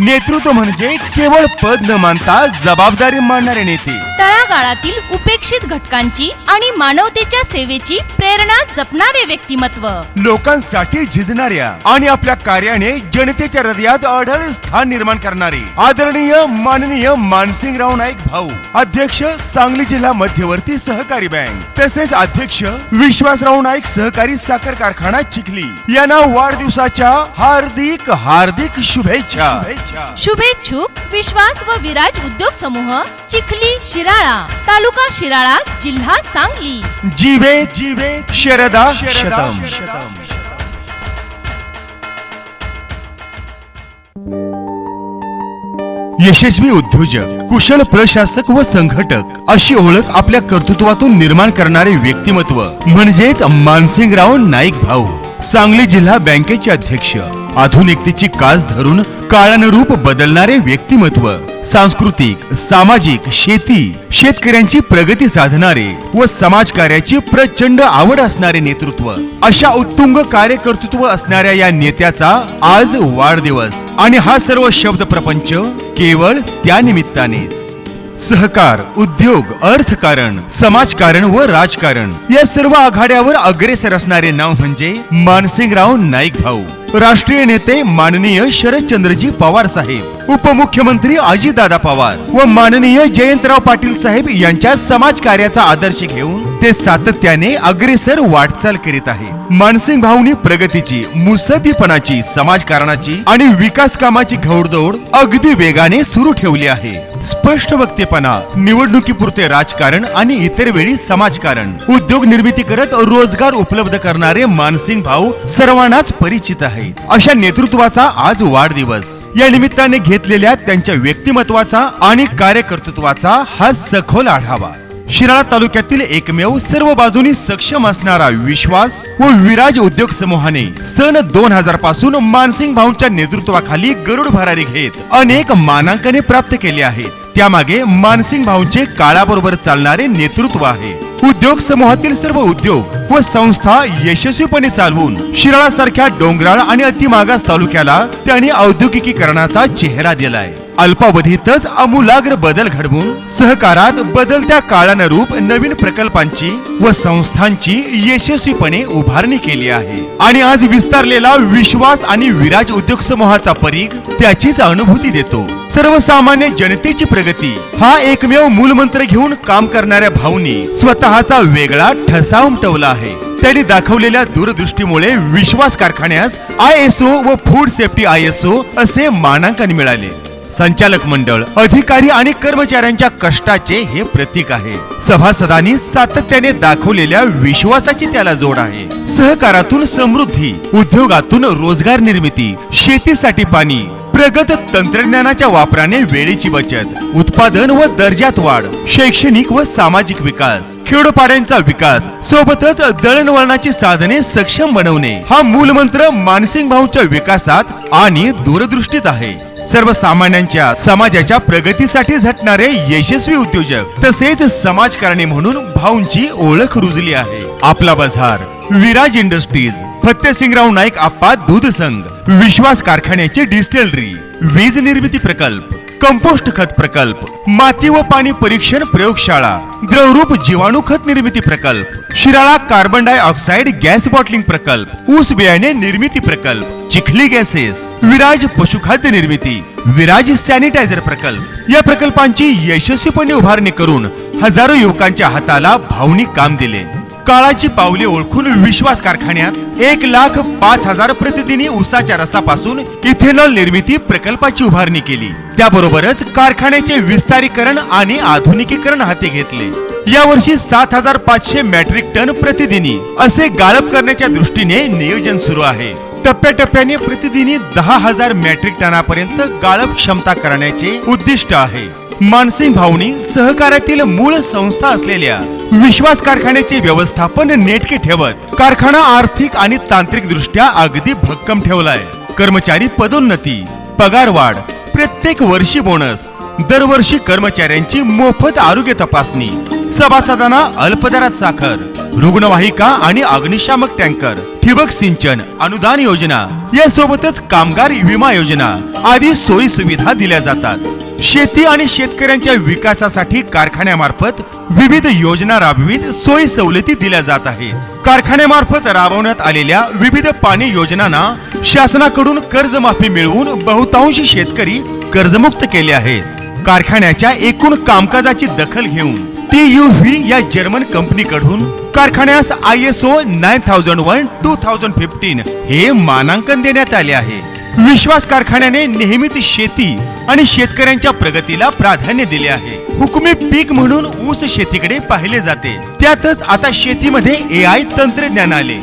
नेतृत्व म्हणजे केवळ पद न मानता जबाबदारी मानणारे नेते. तळागाळातील उपेक्षित घटकांची आणि मानवतेच्या सेवेची प्रेरणा जपणारे व्यक्तिमत्व. लोकांसाठी झिजणाऱ्या आणि आपल्या कार्याने जनतेच्या हृदयात अढळ स्थान निर्माण करणारे आदरणीय माननीय मानसिंगराव नाईक भाऊ अध्यक्ष सांगली जिल्हा मध्यवर्ती सहकारी बँक तसेच अध्यक्ष विश्वासराव नाईक सहकारी साखर कारखाना चिखली यांना वाढदिवसाच्या हार्दिक हार्दिक शुभेच्छा. शुभेच्छुक विश्वास व विराज उद्योग समूह चिखली शिराळा तालुका शिराळा जिल्हा सांगली. जीवे जीवे शरदा शतम. यशस्वी उद्योजक कुशल प्रशासक व संघटक अशी ओळख आपल्या कर्तृत्वातून निर्माण करणारे व्यक्तिमत्व म्हणजेच मानसिंगराव नाईक भाऊ. सांगली जिल्हा बँकेचे अध्यक्ष. आधुनिकतेची कास धरून काळानुरूप बदलणारे व्यक्तिमत्व सांस्कृतिक सामाजिक शेती शेतकऱ्यांची प्रगती साधणारे व समाजकार्याची प्रचंड आवड असणारे नेतृत्व. अशा उत्तुंग कार्यकर्तृत्व असणाऱ्या या नेत्याचा आज वाढदिवस. आणि हा सर्व शब्द प्रपंच केवळ त्या निमित्तानेच. सहकार उद्योग अर्थकारण समाजकारण व राजकारण या सर्व आघाड्यावर अग्रेसर असणारे नाव म्हणजे मानसिंगराव नाईक भाऊ. राष्ट्रीय नेते माननीय शरदचंद्रजी पवार साहेब उपमुख्यमंत्री अजितदादा पवार व माननीय जयंतराव पाटील साहेब यांच्या समाज कार्याचा आदर्श घेऊन ते सातत्याने अग्रेसर वाटचाल करीत आहे. मानसिंग भाऊनी प्रगतीची मुसदीपणाची समाजकारणाची आणि विकास कामाची घौडदौड अगदी वेगाने सुरू ठेवली आहे. स्पष्ट वक्तेपणा निवडणुकीपुरते राजकारण आणि इतर वेळी समाजकारण. उद्योग निर्मिती करत रोजगार उपलब्ध करणारे मानसिंग भाऊ सर्वांनाच परिचित आहेत. अशा नेतृत्वाचा आज वाढदिवस. या निमित्ताने घेतलेल्या त्यांच्या व्यक्तिमत्वाचा आणि कार्यकर्तृत्वाचा हा सखोल आढावा. शिराळा तालुक्यातील एकमेव सर्व बाजूनी सक्षम असणारा विश्वास व विराज उद्योग समूहाने सन दोन हजारपासून मानसिंग भाऊंच्या नेतृत्वाखाली गरुड भरारी घेत अनेक मानांकने प्राप्त केले आहेत. त्यामागे मानसिंग भाऊंचे काळाबरोबर चालणारे नेतृत्व आहे. उद्योग समूहातील सर्व उद्योग व संस्था यशस्वीपणे चालवून शिराळा सारख्या डोंगराळ आणि अतिमागास तालुक्याला त्यांनी औद्योगिकीकरणाचा चेहरा दिलाय. अल्पावधीतच आमूलाग्र बदल घडवून सहकारात बदलत्या काळानुरूप नवीन प्रकल्पांची व संस्थांची यशस्वीपणे उभारणी केली आहे. आणि आज विस्तारलेला विश्वास आणि विराज उद्योग समूहाचा परीघ त्याचीच अनुभूती देतो. सर्वसामान्य जनतेची प्रगती हा एकमेव मूलमंत्र घेऊन काम करणाऱ्या भाऊनी स्वतःचा वेगळा ठसा उमटवला आहे. त्यांनी दाखवलेल्या दूरदृष्टीमुळे विश्वास कारखान्यास आय एस ओ व food safety I S O असे मानांकन मिळाले. संचालक मंडळ. अधिकारी आणि कर्मचाऱ्यांच्या कष्टाचे हे प्रतीक आहे. सभासदांनी सातत्याने दाखवलेल्या विश्वासाची त्याला जोड आहे. सहकारातून समृद्धी उद्योगातून रोजगार निर्मिती शेतीसाठी पाणी प्रगत तंत्रज्ञानाच्या वापराने वेळेची बचत उत्पादन व दर्जात वाढ शैक्षणिक व सामाजिक विकास खेडोपाड्यांचा विकास सोबतच दळणवळणाची साधने सक्षम बनवणे हा मूलमंत्र मानसिंग भाऊच्या विकासात आणि दूरदृष्टीत आहे. सर्वसामान्यांच्या समाजाच्या प्रगतीसाठी झटणारे यशस्वी उद्योजक तसेच समाजकारणी म्हणून भाऊंची ओळख रुजली आहे. आपला बाजार विराज इंडस्ट्रीज फत्तेसिंगराव नाईक आप्पा दूध संघ विश्वास कारखान्याची डिस्टिलरी वीज निर्मिती प्रकल्प कंपोस्ट खत प्रकल्प माती व पाणी परीक्षण प्रयोगशाळा द्रवरूप जीवाणू खत निर्मिती प्रकल्प Shirala carbon dioxide gas bottling प्रकल्प ऊस बियाणे निर्मिती प्रकल्प चिखली गॅसेस विराज पशुखाद्य निर्मिती विराज सॅनिटायझर प्रकल्प. या प्रकल्पांची यशस्वीपणे उभारणी करून हजारो युवकांच्या हाताला भावनिक काम दिले. काळाची पावले ओळखून विश्वास कारखान्यात एक लाख पाच हजार प्रतिदिनी उसाच्या रसापासून इथेनॉल निर्मिती प्रकल्पाची उभारणी केली. त्याबरोबरच कारखान्याचे विस्तारीकरण आणि आधुनिकीकरण हाती घेतले. यावर्षी सात हजार पाचशे मॅट्रिक टन प्रतिदिनी असे गाळप करण्याच्या दृष्टीने नियोजन सुरू आहे. टप्प्याटप्प्याने प्रतिदिनी दहा हजार मॅट्रिक टनापर्यंत गाळप क्षमता करण्याचे उद्दिष्ट आहे. मानसिंग भाऊनी सहकार्यातील मूळ संस्था असलेल्या विश्वास कारखान्याचे व्यवस्थापन नेटके ठेवत कारखाना आर्थिक आणि तांत्रिक दृष्ट्या अगदी भक्कम ठेवलाय. कर्मचारी पदोन्नती पगार वाढ प्रत्येक वर्षी बोनस दरवर्षी कर्मचाऱ्यांची मोफत आरोग्य तपासणी सभासदांना अल्पदरात साखर रुग्णवाहिका आणि अग्निशामक टँकर ठिबक सिंचन अनुदान योजना यासोबतच कामगार विमा योजना आदी सोयी सुविधा दिल्या जातात. शेती आणि शेतकऱ्यांच्या विकासासाठी कारखान्यामार्फत विविध योजना राबवित सोयी सवलती दिल्या जात आहेत. कारखान्यामार्फत राबवण्यात आलेल्या विविध पाणी योजनांना शासनाकडून कर्जमाफी मिळवून बहुतांश शेतकरी कर्जमुक्त केले आहेत. कारखान्याच्या एकूण कामकाजाची दखल घेऊन टी यू व्ही या जर्मन कंपनीकडून कारखान्यास I S O nine thousand one two thousand fifteen हे मानांकन देण्यात आले आहे. विश्वास कारखान्याने नेहमीच शेती आणि शेतकऱ्यांच्या प्रगतीला प्राधान्य दिले आहे. हुकमी पीक म्हणून ऊस शेतीकडे पाहिले जाते. त्यातच आता शेतीमध्ये ए आय तंत्रज्ञान आले.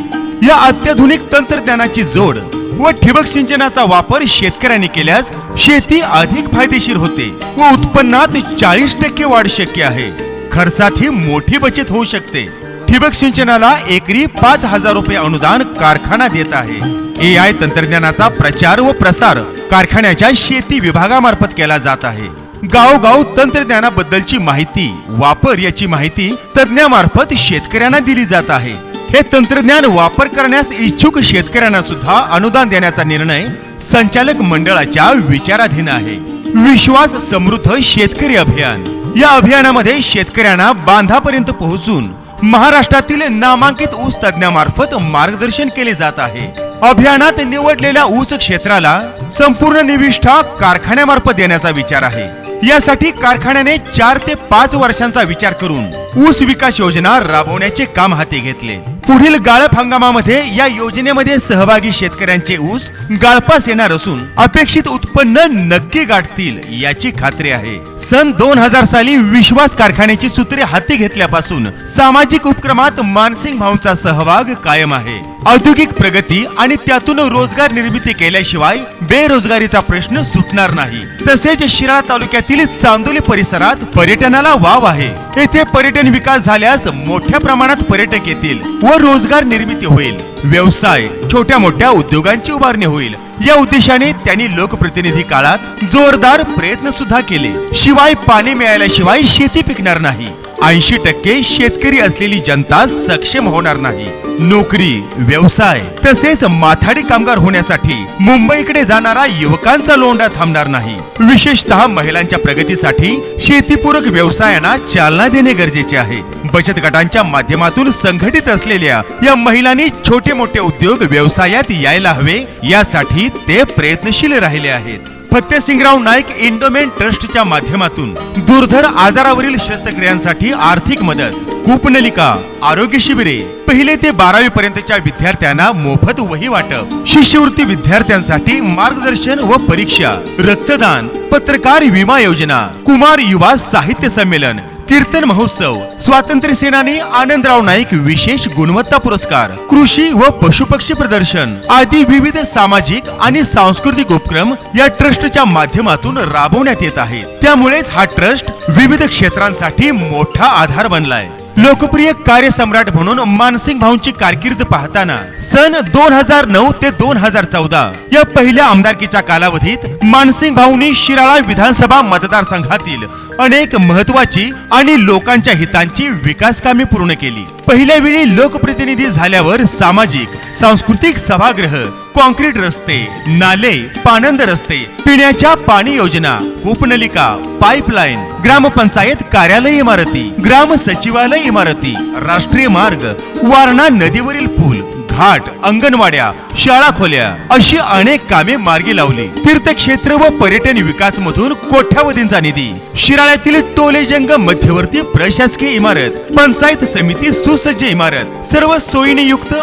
या अत्याधुनिक तंत्रज्ञानाची जोड व ठिबक सिंचनाचा वापर शेतकऱ्यांनी केल्यास शेती अधिक फायदेशीर होते व उत्पन्नात चाळीस टक्के वाढ शक्य आहे. खर्चातही मोठी बचत होऊ शकते. ठिबक सिंचनाला एकरी पाच हजार रुपये अनुदान कारखाना देत आहे. ए आय तंत्रज्ञानाचा प्रचार व प्रसार कारखान्याच्या शेती विभागामार्फत केला जात आहे. गावगाव तंत्रज्ञानाबद्दलची माहिती वापर याची माहिती तज्ज्ञामार्फत शेतकऱ्यांना दिली जात आहे. हे तंत्रज्ञान वापर करण्यास इच्छुक शेतकऱ्यांना सुद्धा अनुदान देण्याचा निर्णय संचालक मंडळाच्या विचाराधीन आहे. विश्वास समृद्ध शेतकरी अभियान. या अभियानामध्ये शेतकऱ्यांना बांधापर्यंत पोहोचून महाराष्ट्रातील नामांकित ऊस तज्ञामार्फत मार्गदर्शन केले जात आहे. अभियानात निवडलेल्या ऊस क्षेत्राला संपूर्ण निविष्ठा कारखान्यामार्फत देण्याचा विचार आहे. यासाठी कारखान्याने चार ते पाच वर्षांचा विचार करून ऊस विकास योजना राबवण्याचे काम हाती घेतले. पुढील गाळप हंगामामध्ये या योजनेमध्ये सहभागी शेतकऱ्यांचे ऊस गाळपास येणार असून अपेक्षित उत्पन्न नक्की गाठतील याची खात्री आहे. सन दोन हजार साली विश्वास कारखान्याची सूत्रे हाती घेतल्यापासून सामाजिक उपक्रमात मानसिंग भाऊंचा सहभाग कायम आहे. औद्योगिक प्रगती आणि त्यातून रोजगार निर्मिती केल्याशिवाय बेरोजगारीचा प्रश्न सुटणार नाही. तसेच शिराळा तालुक्यातील चांदोली परिसरात पर्यटनाला वाव आहे. येथे पर्यटन विकास झाल्यास मोठ्या प्रमाणात पर्यटक येतील व रोजगार निर्मिती होईल. व्यवसाय छोट्या मोठ्या उद्योगांची उभारणी होईल. या उद्देशाने त्यांनी लोकप्रतिनिधी काळात जोरदार प्रयत्न सुद्धा केले. शिवाय पाणी मिळाल्याशिवाय शेती पिकणार नाही. ऐंशी टक्के शेतकरी असलेली जनता सक्षम होणार नाही. नोकरी व्यवसाय तसेच माथाडी कामगार होण्यासाठी मुंबईकडे जाणारा युवकांचा लोंढा थांबणार नाही. विशेषतः महिलांच्या प्रगतीसाठी शेतीपूरक व्यवसायांना चालना देणे गरजेचे आहे. बचत गटांच्या माध्यमातून संघटित असलेल्या या महिलांनी छोटे मोठे उद्योग व्यवसायात यायला हवे यासाठी ते प्रयत्नशील राहिले आहेत. फत्तेसिंगराव नाईक इंडोमेन ट्रस्टच्या माध्यमातून. दुर्धर आजारावरील शस्त्रक्रियांसाठी आर्थिक मदत. कूपनलिका आरोग्य शिबिरे. पहिले ते बारावी पर्यंतच्या विद्यार्थ्यांना मोफत वही वाटप. शिष्यवृत्ती विद्यार्थ्यांसाठी मार्गदर्शन व परीक्षा. रक्तदान पत्रकार विमा योजना. कुमार युवा साहित्य संमेलन. कीर्तन महोत्सव स्वातंत्र्य सेनानी आनंदराव नाईक विशेष गुणवत्ता पुरस्कार कृषी व पशुपक्षी प्रदर्शन आदी विविध सामाजिक आणि सांस्कृतिक उपक्रम या ट्रस्टच्या माध्यमातून राबवण्यात येत आहेत. त्यामुळेच हा ट्रस्ट विविध क्षेत्रांसाठी मोठा आधार बनलाय. लोकप्रिय कार्यसम्राट म्हणून मानसिंग भाऊंची कारकीर्द पाहताना सन दोन हजार नऊ ते दोन हजार चौदा या पहिल्या आमदारकीच्या कालावधीत मानसिंग भाऊंनी शिराळा विधानसभा मतदारसंघातील अनेक महत्वाची आणि लोकांच्या हितांची विकास कामे पूर्ण केली. पहिल्या वेळी लोकप्रतिनिधी झाल्यावर सामाजिक सांस्कृतिक सभागृह कॉन्क्रीट रस्ते नाले पाणंद रस्ते पिण्याच्या पाणी योजना कूपनलिका पाईपलाईन ग्रामपंचायत कार्यालय इमारती ग्राम सचिवालय इमारती राष्ट्रीय मार्ग वारणा नदीवरील पूल हाट अंगणवाड्या शाळा खोल्या अशी अनेक कामे मार्गी लावली. तीर्थक्षेत्र व पर्यटन विकास मधून कोट्यावधींचा निधी. शिराळ्यातील टोलेजंग मध्यवर्ती प्रशासकीय इमारत पंचायत समिती सुसज्ज इमारत सर्व सोयीने युक्त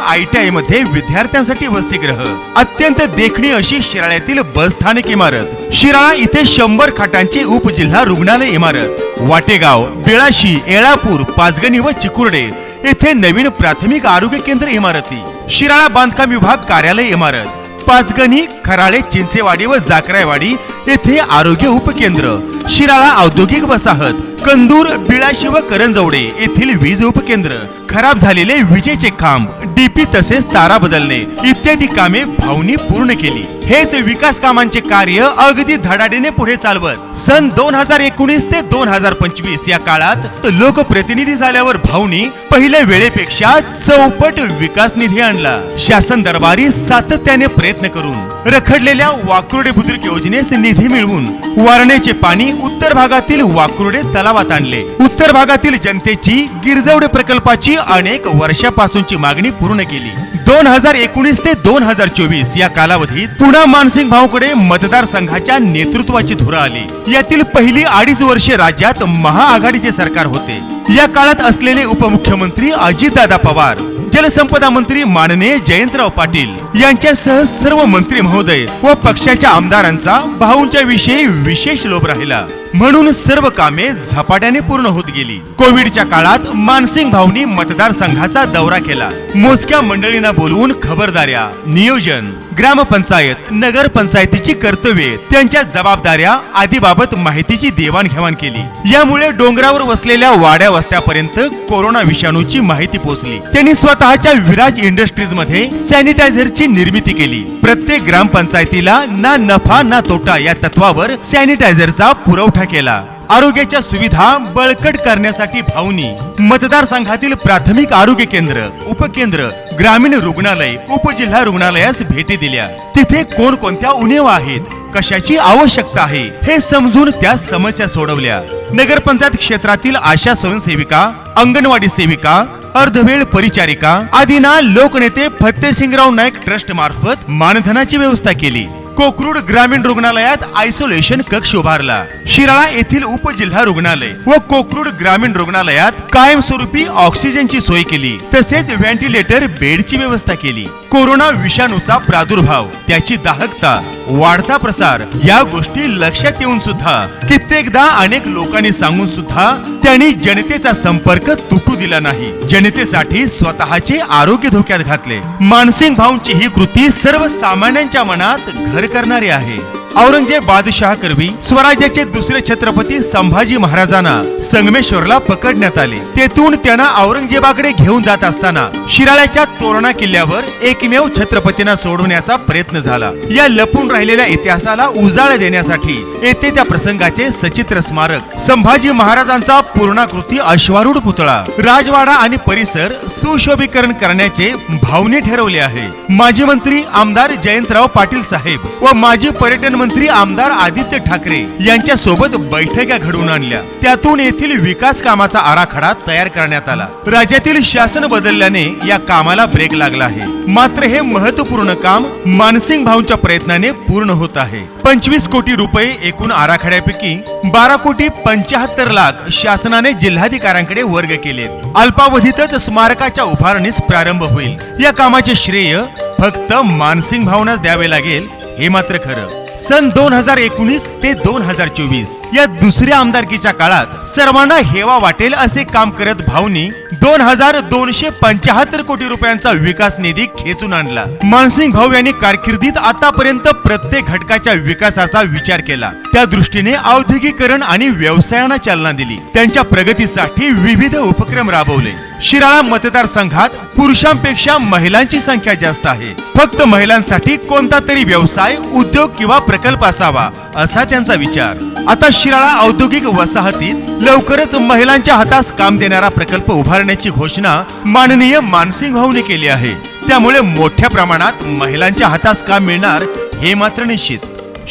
मध्ये विद्यार्थ्यांसाठी वसतिगृह. अत्यंत देखणी अशी शिराळ्यातील बस स्थानक इमारत. शिराळा इथे शंभर खाटांची उपजिल्हा रुग्णालय इमारत. वाटेगाव बेळाशी येळापूर पाचगणी व चिकुर्डे येथे नवीन प्राथमिक आरोग्य केंद्र इमारती शिराळा बांधकाम विभाग कार्यालय इमारत पाचगणी खराळे चिंचेवाडी व जाकरायवाडी येथे आरोग्य उपकेंद्र शिराळा औद्योगिक वसाहत कंदूर बिळाशी व करंजवडे येथील वीज उपकेंद्र खराब झालेले विजेचे खांब डीपी तसेच तारा बदलणे इत्यादी कामे भाऊनी पूर्ण केली. हेच विकास कामांचे कार्य अगदी धडाडीने पुढे चालवत. सन दोन हजार एकोणीस ते दोन हजार पंचवीस या काळात लोकप्रतिनिधी झाल्यावर भाऊनी पहिल्या वेळेपेक्षा चौपट विकास निधी आणला. शासन दरबारी सातत्याने प्रयत्न करून रखडलेल्या वाकुर्डे बुद्रुक योजनेस निधी मिळवून वारणेचे पाणी उत्तर भागातील वाकुर्डे तलावात आणले. उत्तर भागातील जनतेची गिरजवडे प्रकल्पाची अनेक वर्षापासूनची मागणी पूर्ण केली. दोन हजार एकोणीस ते दोन हजार चोवीस या कालावधीत पुन्हा मानसिंग भाऊकडे मतदारसंघाच्या नेतृत्वाची धुरा आली. यातील पहिली अडीच वर्षे राज्यात महाआघाडीचे सरकार होते. या काळात असलेले उपमुख्यमंत्री अजितदादा पवार जलसंपदा मंत्री माननीय जयंतराव पाटील यांच्यासह सर्व मंत्री महोदय व पक्षाच्या आमदारांचा भाऊंच्या विषयी विशेष लोभ राहिला. म्हणून सर्व कामे झपाट्याने पूर्ण होत गेली. कोविडच्या काळात मानसिंग भाऊनी मतदारसंघाचा दौरा केला. मोजक्या मंडळींना बोलवून खबरदाऱ्या. नियोजन. ग्रामपंचायत नगर पंचायतीची कर्तव्ये त्यांच्या जबाबदाऱ्या आदी बाबत माहितीची देवाणघेवाण केली. यामुळे डोंगरावर वसलेल्या वाड्या वस्त्यापर्यंत कोरोना विषाणूची माहिती पोहोचली. त्यांनी स्वतःच्या विराज इंडस्ट्रीजमध्ये सॅनिटायझरची निर्मिती केली. प्रत्येक ग्रामपंचायतीला ना नफा ना तोटा या तत्वावर सॅनिटायझरचा पुरवठा केला. आरोग्याच्या सुविधा बळकट करण्यासाठी भाऊनी मतदारसंघातील प्राथमिक आरोग्य केंद्र उपकेंद्र ग्रामीण रुग्णालय उपजिल्हा रुग्णालयास भेटी दिल्या. तिथे कोणकोणत्या उणेवा आहेत? कशाची आवश्यकता आहे? हे समजून त्या समस्या सोडवल्या. नगरपंचायत क्षेत्रातील आशा स्वयंसेविका अंगणवाडी सेविका अर्धवेळ परिचारिका आदींना लोकनेते फत्तेसिंगराव नाईक ट्रस्ट मार्फत मानधनाची व्यवस्था केली. कोकरूड ग्रामीण रुग्णालयात आयसोलेशन कक्ष उभारला. शिराळा येथील उपजिल्हा रुग्णालय व कोकरूड ग्रामीण रुग्णालयात कायमस्वरूपी ऑक्सिजनची सोय केली. तसेच व्हेंटिलेटर बेडची व्यवस्था केली. कोरोना विषाणूचा प्रादुर्भाव त्याची दाहकता वाढता प्रसार या गोष्टी लक्षात येऊन सुद्धा कित्येकदा अनेक लोकांनी सांगून सुद्धा त्यांनी जनतेचा संपर्क तुटू दिला नाही. जनतेसाठी स्वतःचे आरोग्य धोक्यात घातले. मानसिंग भाऊंची ही कृती सर्वसामान्यांच्या मनात घर करणारी आहे. औरंगजेब बादशाह करवी स्वराज्याचे दुसरे छत्रपती संभाजी महाराजांना संगमेश्वरला पकडण्यात आले. तेथून त्यांना औरंगजेबाकडे घेऊन जात असताना शिराळ्याच्या तोरणा किल्ल्यावर एकमेव छत्रपतींना सोडवण्याचा प्रयत्न झाला. या लपून राहिलेल्या इतिहासाला उजाळ देण्यासाठी येथे त्या प्रसंगाचे सचित्र स्मारक. संभाजी महाराजांचा पूर्णाकृती अश्वारूढ पुतळा. राजवाडा आणि परिसर सुशोभीकरण करण्याचे भावने ठरवले आहे. माजी मंत्री आमदार जयंतराव पाटील साहेब व माजी पर्यटन मंत्री आमदार आदित्य ठाकरे यांच्या सोबत बैठका घडवून आणल्या. त्यातून येथील विकास कामाचा आराखडा तयार करण्यात आला. राज्यातील शासन बदलल्याने या कामाला ब्रेक लागला आहे. मात्र हे महत्त्वपूर्ण काम मानसिंग भाऊंच्या प्रयत्नाने पूर्ण होत आहे. पंचवीस कोटी रुपये एकूण आराखड्यापैकी बारा कोटी पंचाहत्तर लाख शासनाने जिल्हाधिकाऱ्यांकडे वर्ग केलेत. अल्पावधीतच स्मारकाच्या उभारणीस प्रारंभ होईल. या कामाचे श्रेय फक्त मानसिंग भावनाच द्यावे लागेल हे मात्र खरं. सन दोन हजार एकोणीस ते दोन हजार चोवीस. या दुसऱ्या आमदारकीच्या काळात सर्वांना हेवा वाटेल असे काम करत भाऊनी दोन हजार दोनशे पंचाहत्तर कोटी रुपयांचा विकास निधी खेचून आणला. मानसिंग भाऊ यांनी कारकिर्दीत आतापर्यंत प्रत्येक घटकाच्या विकासाचा विचार केला. त्या दृष्टीने औद्योगिकरण आणि व्यवसायांना चालना दिली. त्यांच्या प्रगतीसाठी विविध उपक्रम राबवले. शिराळा मतदारसंघात पुरुषांपेक्षा महिलांची संख्या जास्त आहे. फक्त महिलांसाठी कोणता तरी व्यवसाय उद्योग किंवा प्रकल्प असावा असा त्यांचा विचार. आता शिराळा औद्योगिक वसाहतीत लवकरच महिलांच्या हातास काम देणारा प्रकल्प उभारण्याची घोषणा माननीय मानसिंग भाऊने केली आहे. त्यामुळे मोठ्या प्रमाणात महिलांच्या हातास काम मिळणार हे मात्र निश्चित.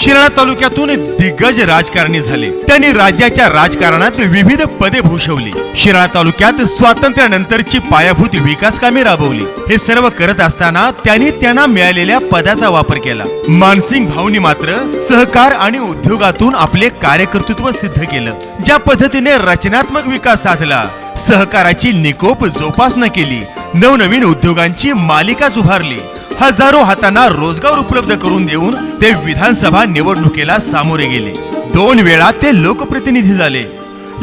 शिराळा तालुक्यातून दिग्गज राजकारणी झाले. त्यांनी राज्याच्या राजकारणात विविध पदे भूषवली. शिराळा तालुक्यात स्वातंत्र्यानंतरची पायाभूत विकास कामे राबवली. हे सर्व करत असताना त्यांनी त्यांना मिळालेल्या पदाचा वापर केला. मानसिंग भाऊनी मात्र सहकार आणि उद्योगातून आपले कार्यकर्तृत्व सिद्ध केलं. ज्या पद्धतीने रचनात्मक विकास साधला सहकाराची निकोप जोपासना केली नवनवीन उद्योगांची मालिकाच उभारली. हजारो हातांना रोजगार उपलब्ध करून देऊन ते विधानसभा निवडणुकीला सामोरे गेले. दोन वेळा ते लोकप्रतिनिधी झाले.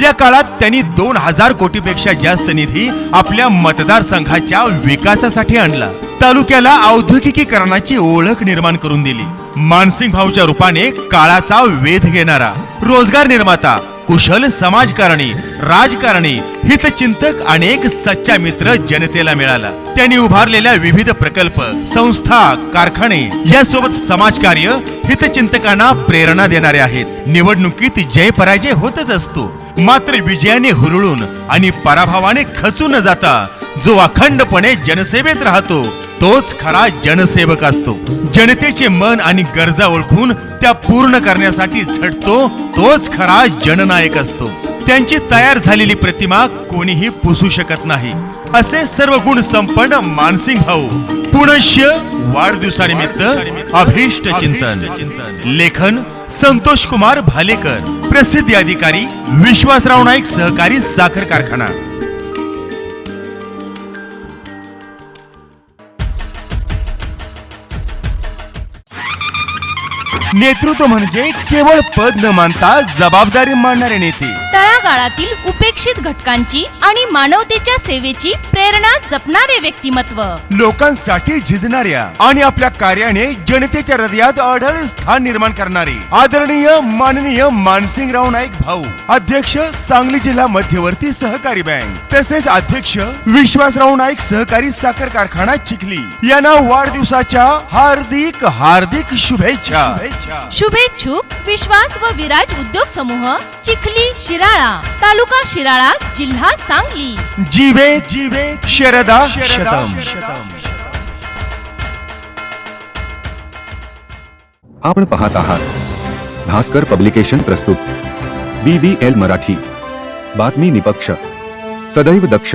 या काळात त्यांनी दोन हजार कोटीपेक्षा जास्त निधी आपल्या मतदारसंघाच्या विकासासाठी आणला. तालुक्याला औद्योगिकीकरणाची ओळख निर्माण करून दिली. मानसिंग भाऊच्या रूपाने काळाचा वेध घेणारा रोजगार निर्माता कुशल समाजकारणी राजकारणी हितचिंतक आणि एक सच्चा मित्र जनतेला मिळाला. त्यांनी उभारलेल्या विविध प्रकल्प संस्था कारखाने यासोबत समाजकार्य हितचिंतकांना प्रेरणा देणारे आहेत. निवडणुकीत जय पराजय होतच असतो. मात्र विजयाने हुरळून आणि पराभवाने खचून न जाता जो अखंडपणे जनसेवेत राहतो तोच खरा जनसेवक असतो. जनतेचे मन आणि गरजा ओळखून त्या पूर्ण करण्यासाठी झटतो तोच खरा जननायक असतो. त्यांची तयार झालेली प्रतिमा कोणीही पुसू शकत नाही. असे सर्व गुण संपन्न मानसिंग भाऊ. पुनश्य वाढदिवसानिमित्त अभिष्ट चिंतन. लेखन संतोष कुमार भालेकर. प्रसिद्धी अधिकारी विश्वासराव नाईक सहकारी साखर कारखाना. नेतृत्व म्हणजे केवळ पद न मानता जबाबदारी मानणारे नेते. तळागाळातील उपेक्षित घटकांची आणि मानवतेच्या सेवेची प्रेरणा जपणारे व्यक्तिमत्व. लोकांसाठी झिजणाऱ्या आणि आपल्या कार्याने जनतेच्या हृदयात अढळ स्थान निर्माण करणारे आदरणीय माननीय मानसिंगराव नाईक भाऊ अध्यक्ष सांगली जिल्हा मध्यवर्ती सहकारी बँक तसेच अध्यक्ष विश्वासराव नाईक सहकारी साखर कारखाना चिखली यांना वाढदिवसाच्या हार्दिक हार्दिक शुभेच्छा. शुभेच्छुक विश्वास व विराज उद्योग समूह चिखली शिराळा तालुका शिराळा जिल्हा सांगली. जीवे जीवे शरदा शतम. आपण पाहत आहात भास्कर पब्लिकेशन प्रस्तुत बी बी मराठी बातमी निपक्ष सदैव दक्ष.